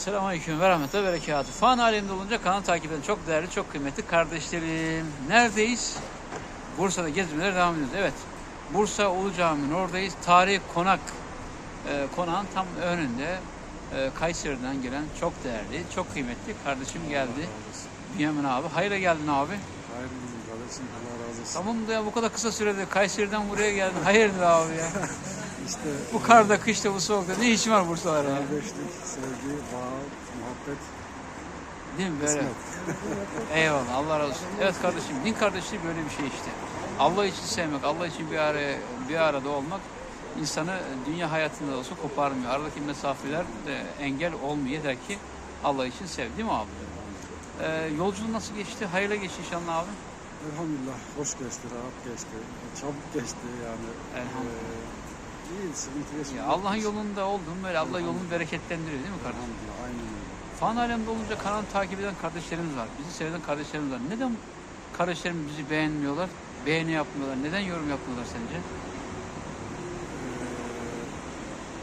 Selamünaleyküm ve rahmetullahi ve berekatuhu. Fan alemde olunca kanal takip eden çok değerli, çok kıymetli kardeşlerim. Neredeyiz? Bursa'da gezmelere devam ediyoruz. Evet, Bursa Ulu Camii'nin oradayız. Tarihi konak, e, konağın tam önünde e, Kayseri'den gelen çok değerli, çok kıymetli kardeşim geldi. Bünyamin abi. Hayırlı geldin abi. Hayırlı olsun kardeşim. Allah razı olsun. Tamam da ya bu kadar kısa sürede Kayseri'den buraya geldin. Hayırdır abi ya. İşte Bu karda, kışta, bu soğukta ne işin var Bursa'larda ya? kardeşlik, sevgi, bağ, muhabbet, Değil mi böyle? Eyvallah Allah razı olsun. Evet kardeşim din kardeşliği böyle bir şey işte. Allah için sevmek, Allah için bir araya bir arada olmak insanı dünya hayatında da olsa koparmıyor. Aradaki mesafeler de engel olmuyor yeter ki Allah için sev değil mi abi? Ee, yolculuğun nasıl geçti? Hayırla geçti inşallah abi. Elhamdülillah hoş geçti, rahat geçti, çabuk geçti yani. Elhamdülillah. Ee, iyi, sıkıntı geçmedi. Ya Allah'ın yolunda oldun böyle Allah yolunu bereketlendiriyor değil mi kardeşim? Elhamdülillah, aynen öyle. Fan alemde olunca kanalı takip eden kardeşlerimiz var. Bizi seyreden kardeşlerimiz var. Neden kardeşlerim bizi beğenmiyorlar? Beğeni yapmıyorlar. Neden yorum yapmıyorlar sence?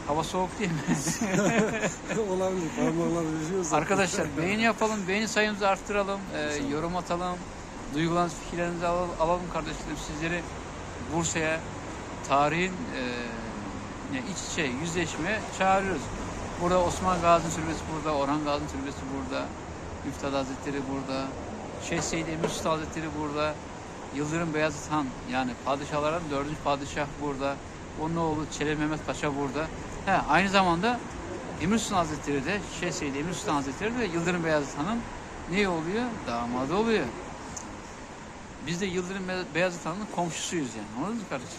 Hava soğuk değil mi? Ee, olabilir, parmaklar düşüyorsa. Arkadaşlar beğeni yapalım, beğeni sayımızı arttıralım, e, yorum atalım, duygularınızı, fikirlerinizi alalım, alalım kardeşlerim. Sizleri Bursa'ya tarihin e, ne, iç içe yüzleşmeye çağırıyoruz. Burada Osman Gazi Türbesi burada, Orhan Gazi Türbesi burada, Müftad Hazretleri burada, Şeyh Seyyid Emir Sultan Hazretleri burada, Yıldırım Beyazıt Han yani padişahların dördüncü padişah burada, onun oğlu Çelebi Mehmet Paşa burada. He, aynı zamanda Emir Sultan Hazretleri de, Şeyh Seyyid Emir Sultan Hazretleri de Yıldırım Beyazıt Han'ın ne oluyor? Damadı oluyor. Biz de Yıldırım Be- Beyazıt Han'ın komşusuyuz yani. Anladınız mı kardeşim?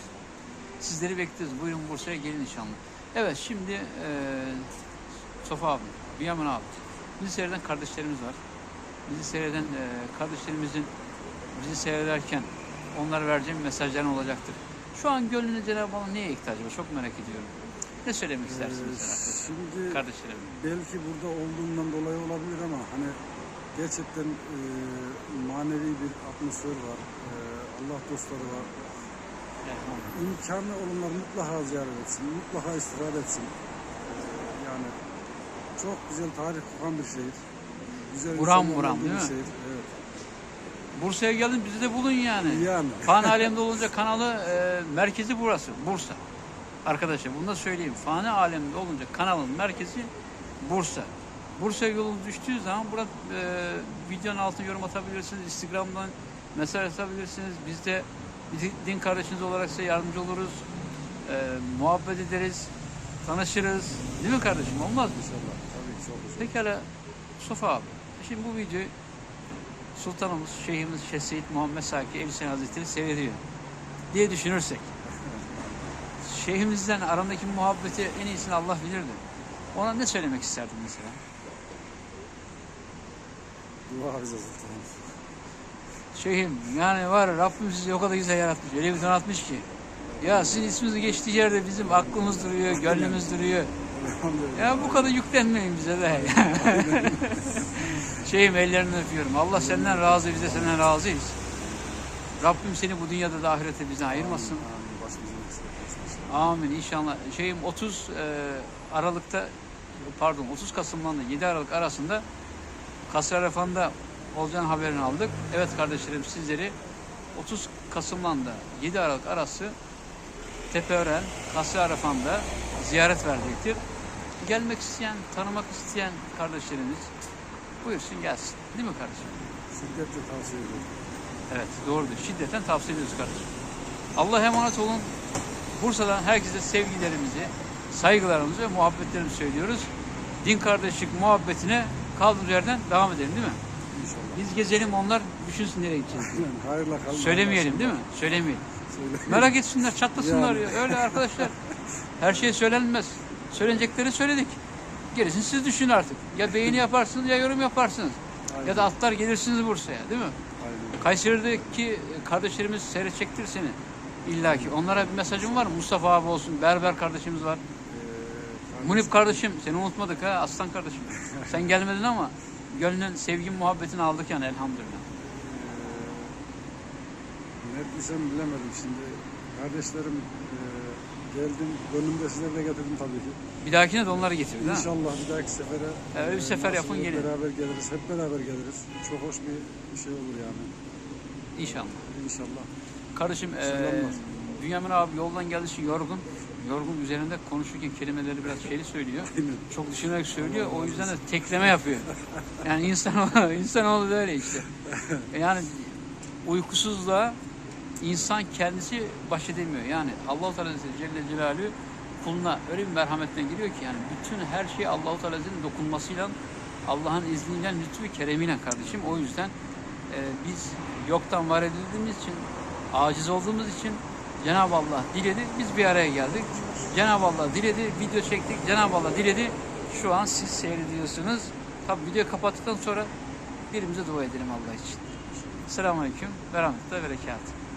Sizleri bekliyoruz. Buyurun Bursa'ya gelin inşallah. Evet şimdi eee Sofa abi, Bünyamin abi. Bizi seyreden kardeşlerimiz var. Bizi seyreden eee, kardeşlerimizin bizi seyrederken onlara vereceğim mesajlar olacaktır. Şu an gönlünde Cenab-ı Allah'ın neye ihtiyacı var? Çok merak ediyorum. Ne söylemek istersiniz Ee, mesela şimdi kardeşlerim? belki burada olduğundan dolayı olabilir ama hani gerçekten e, manevi bir atmosfer var. E, Allah dostları var. İmkanı olanlar mutlaka ziyaret etsin, mutlaka istifade etsin. Ee, yani çok güzel tarih kokan bir şehir. Güzel Buram buram, değil bir mi? Şehir. Evet. Bursa'ya gelin bizi de bulun yani. Yani. Fan alemde olunca kanalı e, merkezi burası. Bursa. Arkadaşlar bunu da söyleyeyim. Fani alemde olunca kanalın merkezi Bursa. Bursa'ya yolunuz düştüğü zaman burada e, videonun altına yorum atabilirsiniz. Instagram'dan mesaj atabilirsiniz. Biz de bir din kardeşiniz olarak size yardımcı oluruz. E, muhabbet ederiz. Tanışırız. Değil mi kardeşim? Olmaz mı? İnşallah. Tabii çok güzel. Pekala Sofa abi. Şimdi bu videoyu Sultanımız, Şeyhimiz Şeyh Seyyid Muhammed Saki Ebu Sena Hazretleri seyrediyor diye düşünürsek Şeyhimizden arandaki muhabbeti en iyisini Allah bilirdi. Ona ne söylemek isterdin mesela? Dua bize sultanım. Şeyhim yani var Rabbim sizi o kadar güzel yaratmış. Öyle bir donatmış ki. Ya sizin isminiz geçtiği yerde bizim aklımız duruyor, gönlümüz duruyor. Ya bu kadar yüklenmeyin bize de. Şeyim ellerini öpüyorum. Allah senden razı, biz de senden razıyız. Rabbim seni bu dünyada da ahirette bizden ayırmasın. Amin. İnşallah. Şeyim 30 e, Aralık'ta pardon 30 Kasım'dan da 7 Aralık arasında Kasır Arafan'da olacağın haberini aldık. Evet kardeşlerim sizleri 30 Kasım'dan da 7 Aralık arası Tepeören, Kasır Arafan'da ziyaret verecektir. Gelmek isteyen, tanımak isteyen kardeşlerimiz buyursun gelsin. Değil mi kardeşim? Şiddetle tavsiye ediyorum. Evet doğrudur. Şiddetten tavsiye ediyoruz kardeşim. Allah'a emanet olun. Bursa'dan herkese sevgilerimizi, saygılarımızı ve muhabbetlerimizi söylüyoruz. Din kardeşlik muhabbetine kaldığımız yerden devam edelim değil mi? İnşallah. Biz gezelim onlar düşünsün nereye gideceğiz. Aynen. Hayırla kalın. Söylemeyelim değil mi? Söylemeyelim. Söyle. Merak etsinler, çatlasınlar ya. Öyle arkadaşlar. Her şey söylenmez. Söylenecekleri söyledik. Gerisini siz düşünün artık. Ya beğeni yaparsınız ya yorum yaparsınız. Ya da atlar gelirsiniz Bursa'ya değil mi? Aynen. Kayseri'deki kardeşlerimiz seyredecektir seni. İlla ki. Onlara bir mesajım var mı? Mustafa abi olsun, Berber kardeşimiz var. Ee, Munip kardeşim, seni unutmadık ha aslan kardeşim. Sen gelmedin ama gönlün, sevgin, muhabbetini aldık yani elhamdülillah. Ee, ne desem bilemedim şimdi. Kardeşlerim e, Geldim, gönlümde sizleri de getirdim tabii ki. Bir dahakine de onları getir. değil mi? İnşallah bir dahaki sefere Evet, öyle bir e, sefer yapın, gelin. Beraber geliriz, hep beraber geliriz. Çok hoş bir şey olur yani. İnşallah. İnşallah. Kardeşim eee Selamlar. Bünyamin abi yoldan geldiği için yorgun. Yorgun üzerinde konuşurken kelimeleri biraz şeyli söylüyor. Çok düşünerek söylüyor. O yüzden de tekleme yapıyor. Yani insan insanoğlu da öyle işte. Yani uykusuzluğa insan kendisi baş edemiyor. Yani Allah-u Teala Celle Celaluhu kuluna öyle bir merhametten giriyor ki yani bütün her şey Allah-u Teala Hazretleri'nin dokunmasıyla Allah'ın izniyle, lütfu ve keremiyle kardeşim. O yüzden e, biz yoktan var edildiğimiz için, aciz olduğumuz için Cenab-ı Allah diledi, biz bir araya geldik. Cenab-ı Allah diledi, video çektik. Cenab-ı Allah diledi. Şu an siz seyrediyorsunuz. Tabi videoyu kapattıktan sonra birimize dua edelim Allah için. Selamun Aleyküm ve Rahmetullahi ve Berekatuhu.